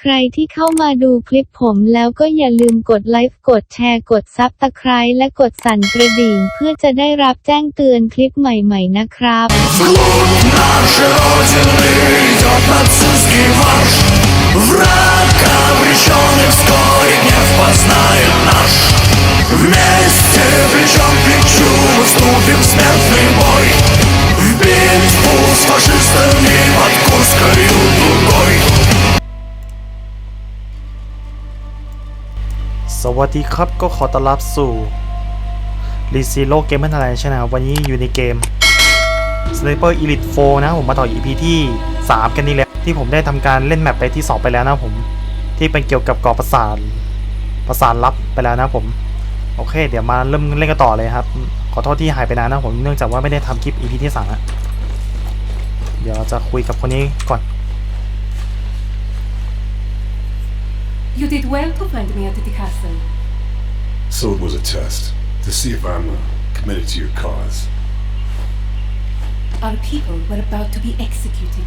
ใครที่เข้ามาดูคลิปผมแล้วก็อย่าลืมกดไลค์กดแชร์กดซับตะไคร้และกดสั่นกระดิ่ง เพื่อจะได้รับแจ้งเตือนคลิปใหม่ๆนะครับ วัสดีครับก็ขอต้อนรับสู่ r e z e r o Game อะไรใช่ไหมครับวันนี้อยู่ในเกม Sniper Elite 4 นะผมมาต่อ EP ที่ 3 กันนี่แหละที่ผมได้ทำการเล่นแมปไปที่ 2 ไปแล้วนะผม ที่เป็นเกี่ยวกับเกาะประสานประสานลับไปแล้วนะผม โอเค เดี๋ยวมาเริ่มเล่นกันต่อเลยครับ ขอโทษที่หายไปนานนะผมเนื่องจากว่าไม่ได้ทำคลิป EP ที่3อะเดี๋ยวจะคุยกับคนนี้ก่อน You did well to find me at the castle. So it was a test to see if I'm uh, committed to your cause. Our people were about to be executed.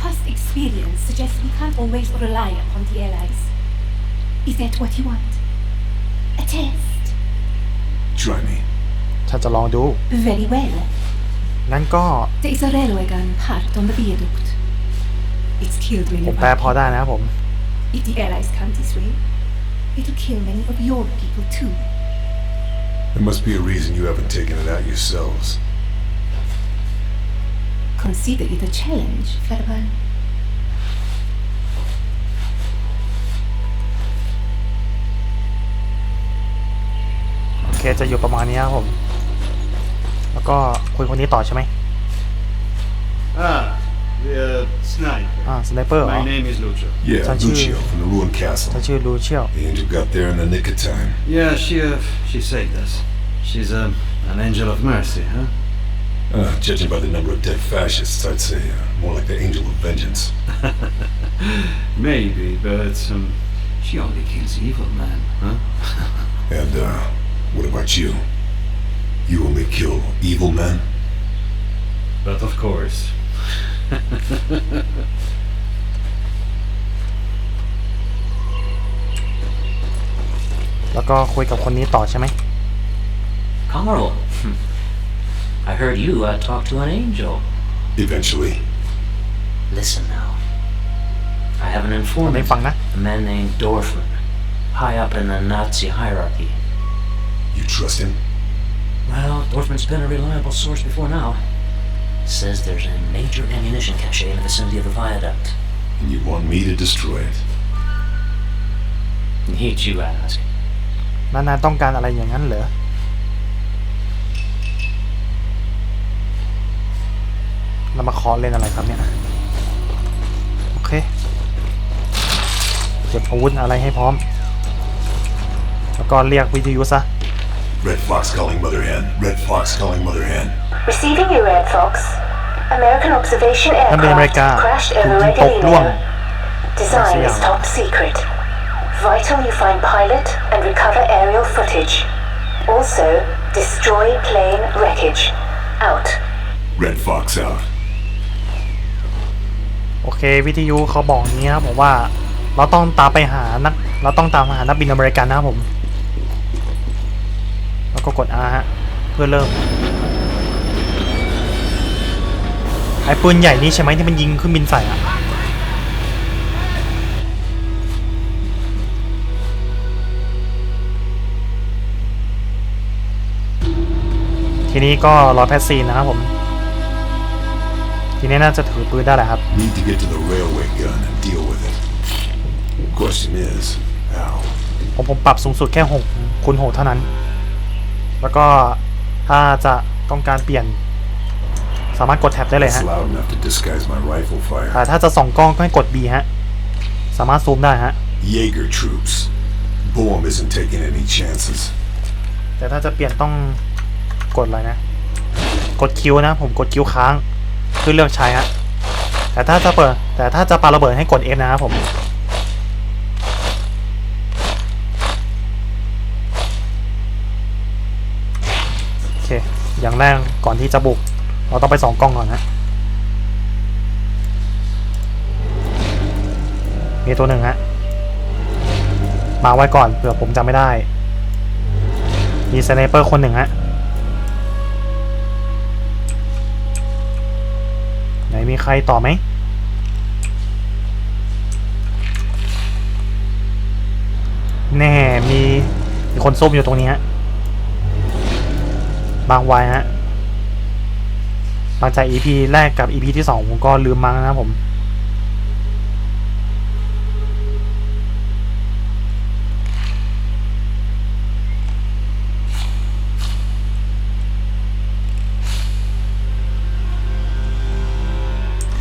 Past experience suggests we can't always rely upon the Allies. Is that what you want? A test? Try me. ฉันจะลองดู Very well. งั้นก็ There is a railway gun parked on the viaduct. It's killed ผม many แปลพอ people. ได้นะครับผม If the Allies come this way, it'll kill many of your people too. There must be a reason you haven't taken it out yourselves. Consider it a challenge, Farewell. โอเคจะอยู่ประมาณนี้ครับผม แล้วก็คุยคนนี้ต่อใช่ไหม Ah, the uh, sniper. อ่าสไนเปอร์เหรอ My name is Lucio. Yeah, Don't you- Lucio from the ruined ฉัน castle. ชื่อลูเชียล The angel got there in the nick of time. Yeah, she uh, she saved us. She's um, an angel of mercy, huh? Uh, judging by the number of dead fascists, I'd say uh, more like the angel of vengeance. Maybe, but um, she only kills evil men, huh? And uh, what about you? You only kill evil men? But of course. แล้วก็คุยกับคนนี้ต่อใช่ไหม Carl, I heard you uh, talk to an angel. Eventually. Listen now. I have an คน informant, นี้ฟังนะ a man named Dorfman, high up in the Nazi hierarchy. You trust him? Well, Dorfman's been a reliable source before now. Says there's a major ammunition cache in the vicinity of the viaduct. And you want me to destroy it? Need you ask? นานๆต้องการอะไรอย่างนั้นเหรอ เรามาเคอเล่นอะไรครับเนี่ย โอเค เก็บอาวุธอะไรให้พร้อม แล้วก็เรียกวิทยุซะ Red Fox calling Mother Hen. Red Fox calling Mother Hen. Receiving you, Red Fox. American observation นั่นเป็นอเมริ aircraft กา crashed ถูก over ยิงตกล่วง Regalino. Design is Siang. top secret. Vital you find pilot and recover aerial footage. Also, destroy plane wreckage. Out. Red Fox out. โอเค วิทยุเขาบอกอย่างนี้นะครับผมว่าเราต้องตามไปหานักเราต้องตามหานักบินอเมริกันนะครับผม แล้วก็กด R ฮะเพื่อเริ่ม ไอ้ปืนใหญ่นี่ใช่ไหมที่มันยิงขึ้นบินใส่อะทีนี้ก็รอแพสซีนนะครับผม ทีนี้น่าจะถือปืนได้แหละครับ Need to get to the railway gun and deal with it. Question is, how? ผมผมปรับสูงสุดแค่6คูณ6เท่านั้น แล้วก็ถ้าจะต้องการเปลี่ยน สามารถกดแท็บได้เลย It's ฮะ loud enough to disguise my rifle แต่ fire. ถ้าจะส่องกล้องก็ให้กด B ฮะ สามารถซูมได้ฮะ Jaeger troops. Boehm isn't taking any chances. แต่ถ้าจะเปลี่ยนต้องกดอะไรนะ กดคิวนะ ผมกดคิวค้างเพื่อเลือกใช้ฮะ แต่ถ้าจะเปิด แต่ถ้าจะปาระเบิดให้กด F นะครับผมโอเค อย่างแรกก่อนที่จะบุก เราต้องไปสองกล้องก่อนนะมีตัวหนึ่งฮะมาไว้ก่อนเผื่อผมจำไม่ได้ มีสไนเปอร์คนหนึ่งฮะไหนมีใครต่อไหมแน่มีมีคนซุ่มอยู่ตรงนี้ฮะบางไว้ฮะ หลังจาก EP แรกกับ EP ที่สองผมก็ลืมมั้งนะผม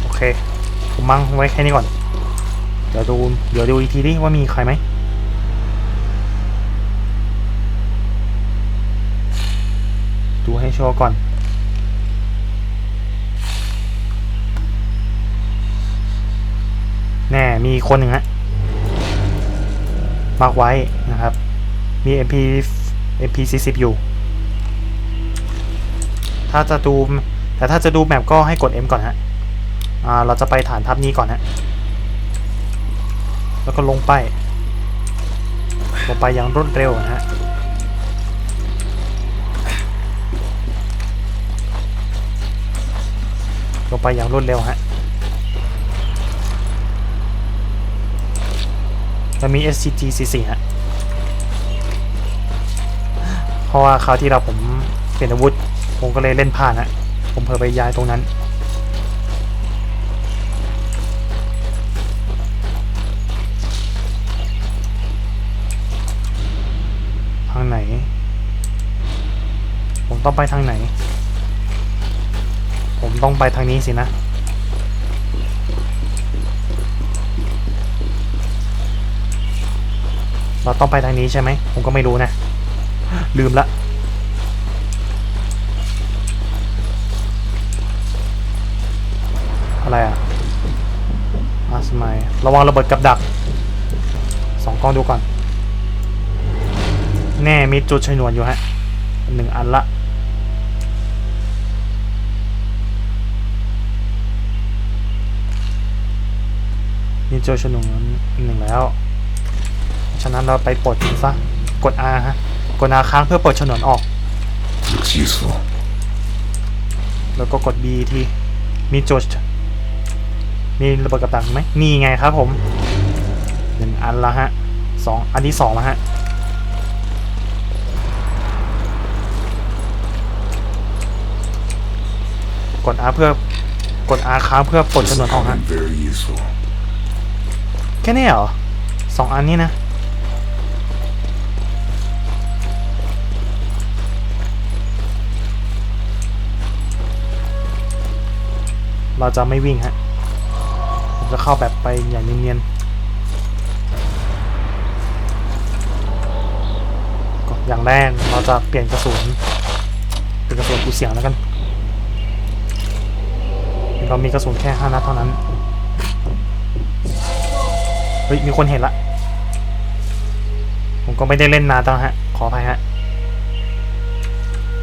โอเคผมมั่งไว้แค่นี้ก่อน เดี๋ยวดู เดี๋ยวดูอีกทีดิว่ามีใครไหม ดูให้ชัวร์ก่อน มีคนหนึ่งฮะมาร์กไว้นะครับ มี MP MP 40อยู่ ถ้าจะดู แต่ถ้าจะดูแมปก็ให้กด M ก่อนฮะอ่าเราจะไปฐานทัพนี้ก่อนฮะ แล้วก็ลงไป ลงไปอย่างรวดเร็วนะฮะลงไปอย่างรวดเร็วฮะ จะมี SCG 44ฮะเพราะว่าคราวที่เราผมเปลี่ยนอาวุธ ผมก็เลยเล่นผ่านฮะผมเผลอไปย้ายตรงนั้นทางไหน ผมต้องไปทางไหน ผมต้องไปทางนี้สินะ เราต้องไปทางนี้ใช่ไหม ผมก็ไม่รู้นะ ลืมละ อะไรอะอาสมัยระวังระเบิดกับดักสองกล้องดูก่อน แน่มีจุดชนวนอยู่ฮะหนึ่งอันละมีจุดชนวนหนึ่งแล้ว ฉะนั้นเราไปปลดมันซะ กด R ฮะ กด R ค้างเพื่อเปิดฉนวนออก Looks useful. แล้วก็กด B ที มีจุดมีระเบิดกับดักไหมนี่ไงครับผมหนึ่งอันละฮะสองอันที่สองแล้วฮะ กด R เพื่อกด R ค้างเพื่อปลด This ฉ is นวนออกฮะ becoming very useful. แค่นี้เหรอสองอันนี้นะ เราจะไม่วิ่งฮะผมจะเข้าแบบไปอย่างเนียนๆก็อย่างแรกเราจะเปลี่ยนกระสุนเป็นกระสุนกูเสียงแล้วกัน เรามีกระสุนแค่5นัดเท่านั้นเฮ้ยมีคนเห็นละผมก็ไม่ได้เล่นนานตั้งฮะ ขออภัยฮะ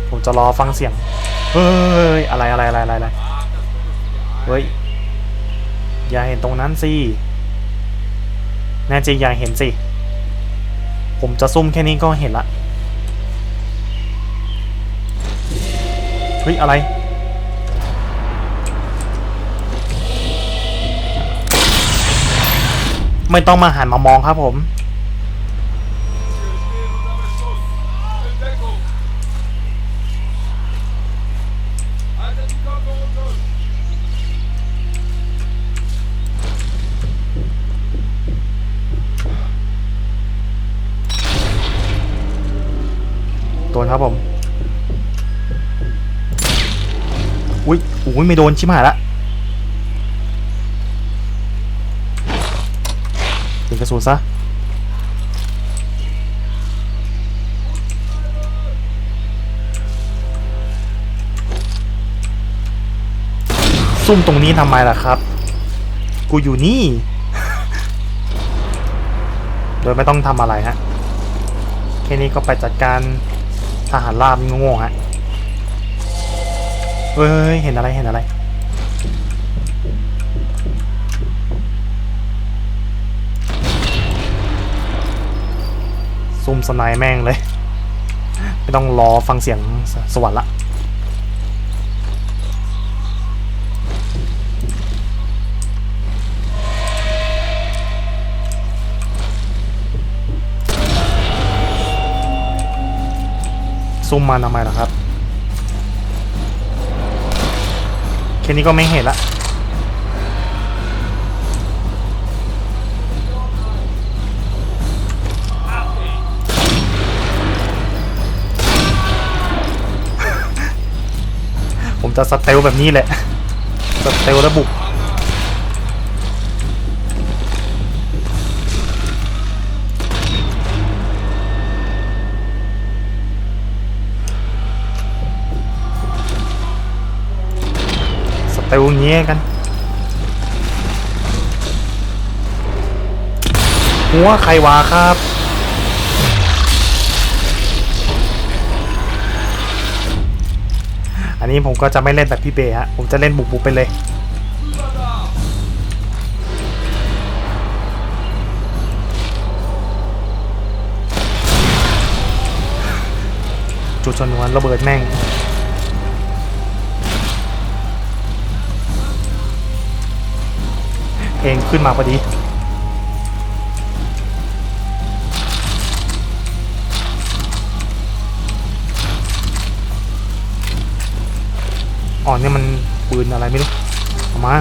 ผมจะรอฟังเสียง เฮ้ย อะไรอะไรอะไรอะไร เฮ้ย อย่าเห็นตรงนั้นสิ แน่จริงอย่าเห็นสิ ผมจะซุ่มแค่นี้ก็เห็นละ เฮ้ย อะไร ไม่ต้องมาหันมามองครับผม ดนครับผมอุ้ยอุ้ยไม่โดนชิบหายละเป็นกระสุนซะซุ่มตรงนี้ทำไมล่ะครับ กูอยู่นี่ โดยไม่ต้องทำอะไรฮะ แค่นี้ก็ไปจัดการ ทหารราบงงฮะเฮ้ยเห็นอะไรเห็นอะไรซุ่มสไนแม่งเลย ไม่ต้องรอฟังเสียงสวรรค์ละ ซุ่มมาทำไมล่ะครับ แค่นี้ก็ไม่เห็นละผมจะสเตลแบบนี้แหละ สเตลแล้วบุก สเตลอย่างเงี้ยกัน หัวใครวาครับอันนี้ผมก็จะไม่เล่นแบบพี่เบย์ฮะ ผมจะเล่นบุกๆไปเลย จุดชนวนระเบิดแม่ง เพลงขึ้นมาพอดี อ่อนเนี่ยมันปืนอะไรไม่รู้เอามา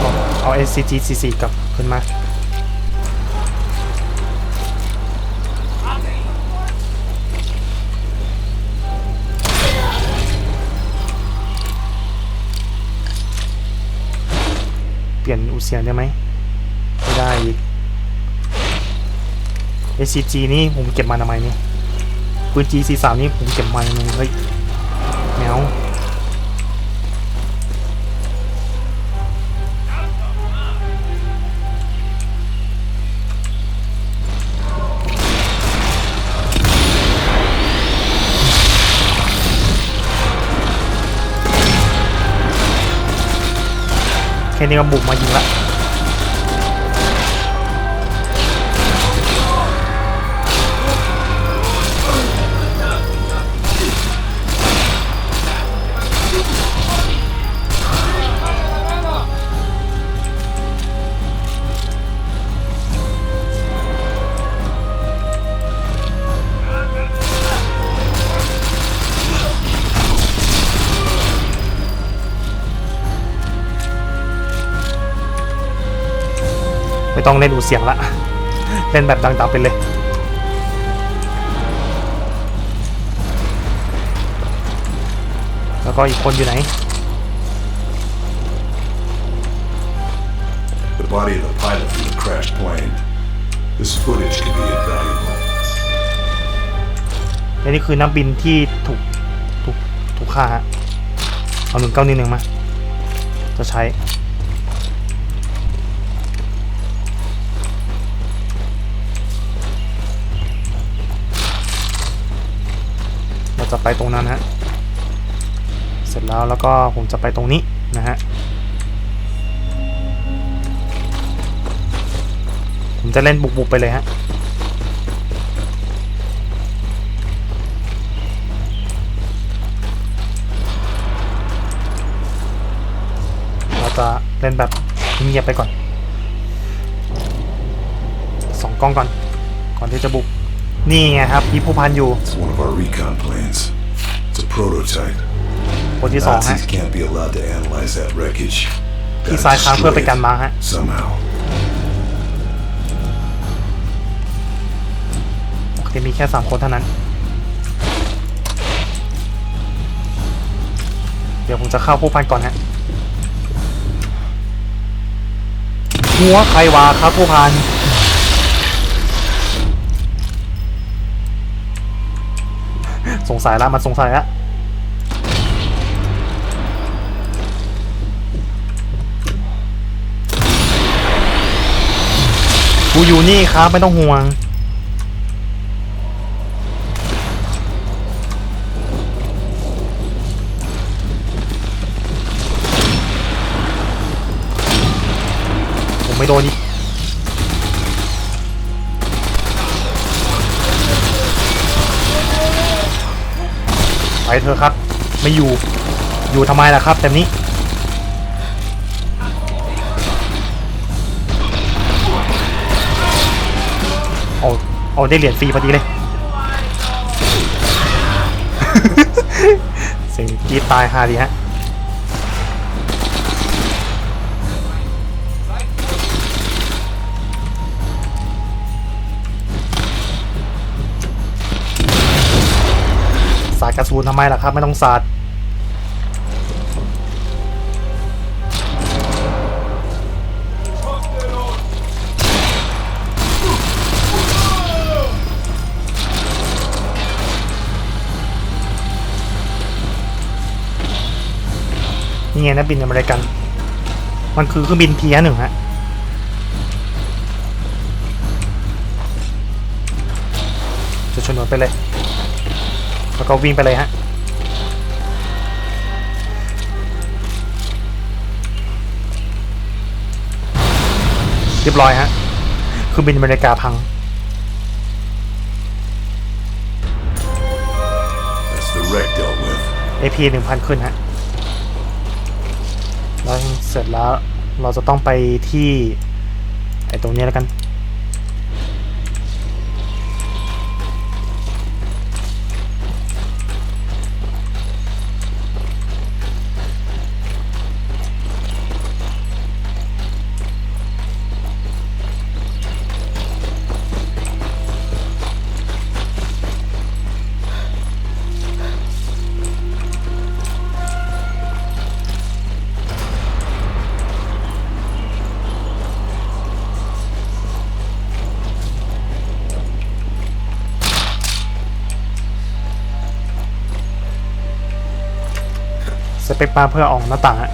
เอาเอา SCG 44 กลับขึ้นมา เสียนอุเซียนได้ไหมไม่ได้อีก SCG นี่ผมเก็บมาทำไมเนี่ยปืน G43 นี่ผมเก็บมาทำไมเฮ้ยแมว แค่นี้ก็บุกมายิงละ ต้องเล่นอูเสียงละ เล่นแบบดังๆไปเลย แล้วก็อีกคนอยู่ไหน The body of the pilot from the crashed plane. This footage could be invaluable. และนี่คือนักบินที่ถูกถูกถูกฆ่าฮะเอาหนึ่งเก้าหนึ่งหนึ่งมา จะใช้ จะไปตรงนั้นฮะ เสร็จแล้วแล้วก็ผมจะไปตรงนี้นะฮะ ผมจะเล่นบุกๆไปเลยฮะเราจะเล่นแบบเงียบไปก่อนสองกล้องก่อน ก่อนที่จะบุก นี่ไงครับมีผู้พันอยู่ It's one of our recon planes. It's a prototype. คนที่สองฮะ Nazis can't be allowed to analyze that wreckage. ที่ Gotta ซ้ายค้างเพื่อ destroy เป็นการ it มาร์คฮะ Somehow. โอเคมีแค่สามคนเท่านั้น เดี๋ยวผมจะเข้าผู้พันก่อนฮะ หัวใครวาครับผู้พัน สงสัยละมันสงสัยละกูอยู่นี่ครับไม่ต้องห่วง ผมไม่โดนอี เธอะครับ ไม่อยู่ อยู่ทำไมล่ะครับ แต่นี้ เอาเอาได้เหรียญฟรีพอดีเลย เสียงกรีดตายฮาดีฮะ กระสุนทำไมล่ะครับ ไม่ต้องสาดนี่ไงนะบินอเมริกัน มันคือเครื่องบิน P หนึ่งฮะจะชนวนไปเลย แล้วก็วิ่งไปเลยฮะเรียบร้อยฮะเครื่องบินอเมริกาพัง That's the wreck dealt with. AP หนึ่งพันขึ้นฮะ แล้วเสร็จแล้วเราจะต้องไปที่ ไอ้ตรงนี้แล้วกัน เปคมาเพื่อออกหน้าต่างฮะ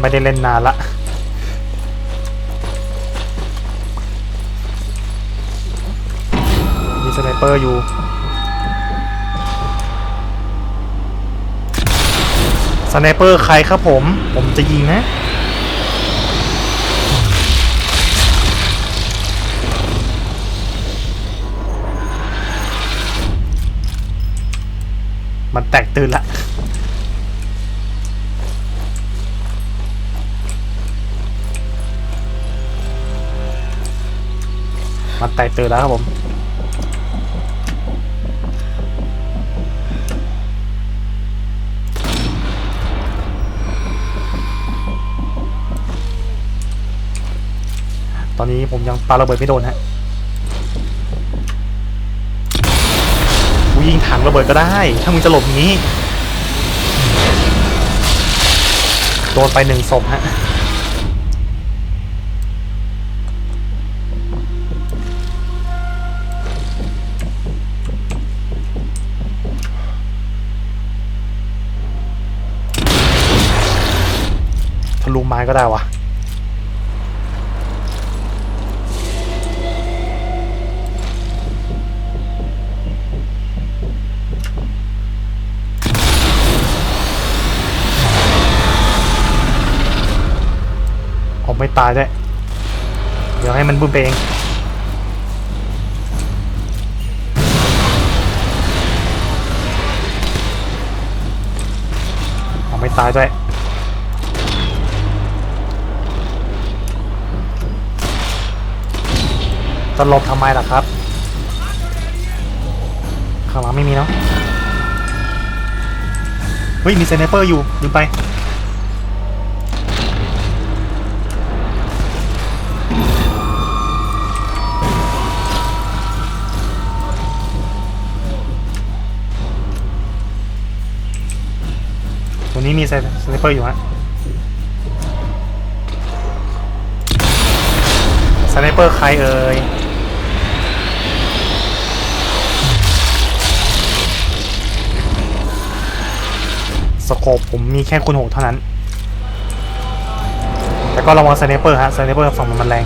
ไม่ได้เล่นนานละมีสไนเปอร์อยู่สไนเปอร์ใครครับผม ผมจะยิงนะ มันแตกตื่นละมันแตกตื่นแล้วครับผม ตอนนี้ผมยังปาระเบิดไม่โดนฮะ ถังระเบิดก็ได้ ถ้ามึงจะหลบอย่างนี้ โดนไปหนึ่งศพฮะทะลุไม้ก็ได้วะ ไม่ตายด้วย เดี๋ยวให้มันบึ้มไปเองไม่ตายด้วยตลบทำไมล่ะครับข้างหลังไม่มีเนาะเฮ้ยมีเซเนเปอร์อยู่ลืมไป นี้มีสไนเปอร์อยู่ฮะสไนเปอร์ใครเอ่ยสโคปผมมีแค่คุณโหเท่านั้น แต่ก็ระวังสไนเปอร์ฮะสไนเปอร์ฝั่งมันแรง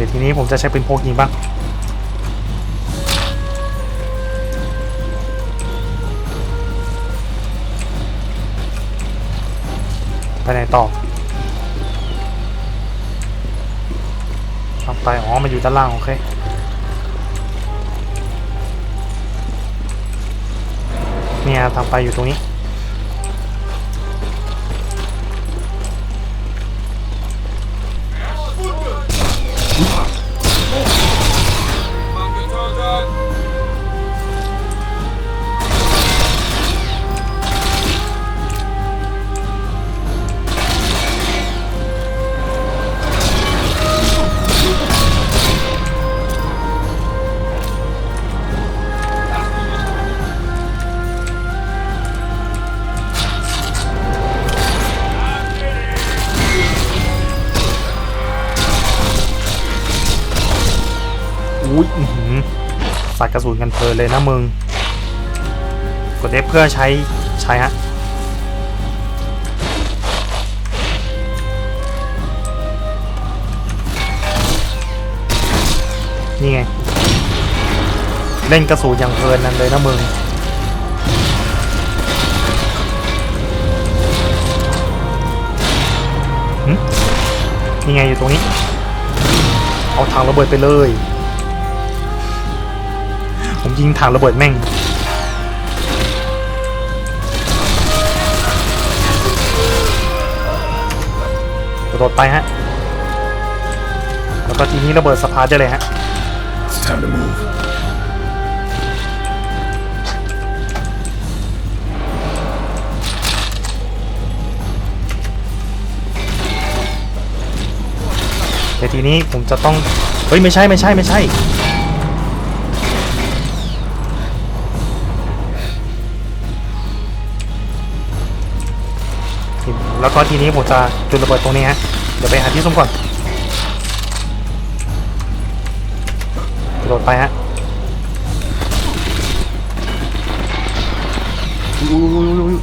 เดี๋ยวทีนี้ผมจะใช้ปืนพกยิงบ้างไปไหนต่อทำไปอ๋อมาอยู่ด้านล่าง โอเคเนี่ยทำไปอยู่ตรงนี้ ระสุนกันเพลินเลยนะมึง กด F เพื่อใช้ใช้ฮะนี่ไง เล่นกระสุนอย่างเพลินนั่นเลยนะมึงหึนี่ไงอยู่ตรงนี้ เอาถังระเบิดไปเลย ผมยิงถังระเบิดแม่ง กระโดดไปฮะ แล้วก็ทีนี้ระเบิดสะพานได้เลยฮะ It's time to move. แต่ทีนี้ผมจะต้อง เฮ้ย ไม่ใช่ไม่ใช่ไม่ใช่ แล้วก็ทีนี้ผมจะจุดระเบิดตรงนี้ฮะ เดี๋ยวไปหาที่ส้มก่อนกระโดดไปฮะอุ๊ยอุ๊ยอุ๊ยอุ๊ย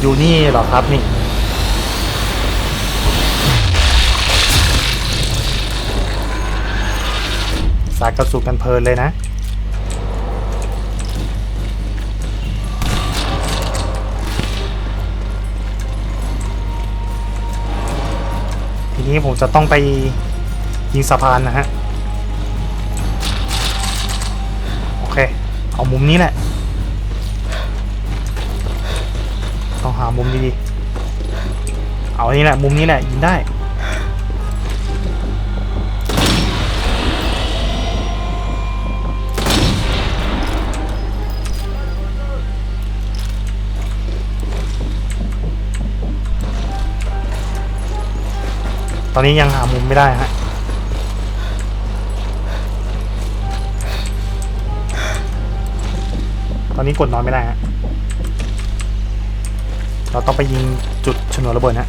อยู่นี่เหรอครับนี่ สากระสุนกันเพลินเลยนะ ทีนี้ผมจะต้องไปยิงสะพานนะฮะ โอเค เอามุมนี้แหละ ต้องหามุมดีๆ เอาอันนี้แหละ มุมนี้แหละยิงได้ ตอนนี้ยังหามุมไม่ได้ฮะตอนนี้กดนอนไม่ได้ฮะเราต้องไปยิงจุดชนวนระเบิดฮะ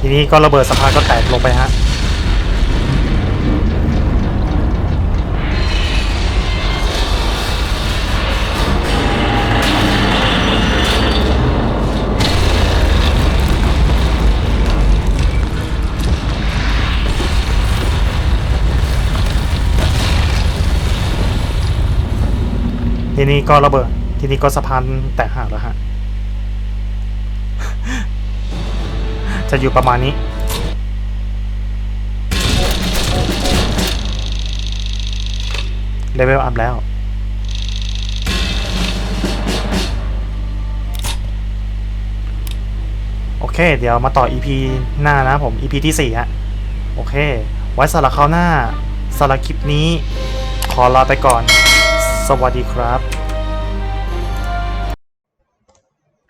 ทีนี้ก็ระเบิดสะพานก็แตกลงไปฮะ ทีนี้ก็ระเบิด ทีนี้ก็สะพานแตกหักแล้วฮะ จะอยู่ประมาณนี้ เลเวลอัพแล้ว โอเค เดี๋ยวมาต่อ EP หน้านะผม EP ที่ 4 ฮะ โอเค ไว้สำหรับคราวหน้าสำหรับคลิปนี้ ขอลาไปก่อน สวัสดีครับ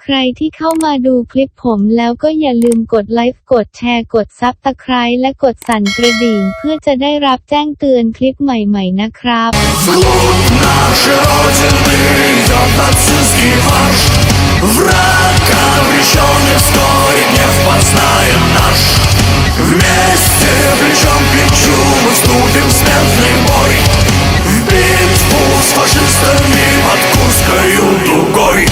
ใครที่เข้ามาดูคลิปผมแล้วก็อย่าลืมกดไลค์กดแชร์กดซับสไคร้และกดสั่นกระดิ่ง เพื่อจะได้รับแจ้งเตือนคลิปใหม่ๆนะครับ Вместе плечом к плечу мы ступим смертный бой Москву с фашистами под Курской дугой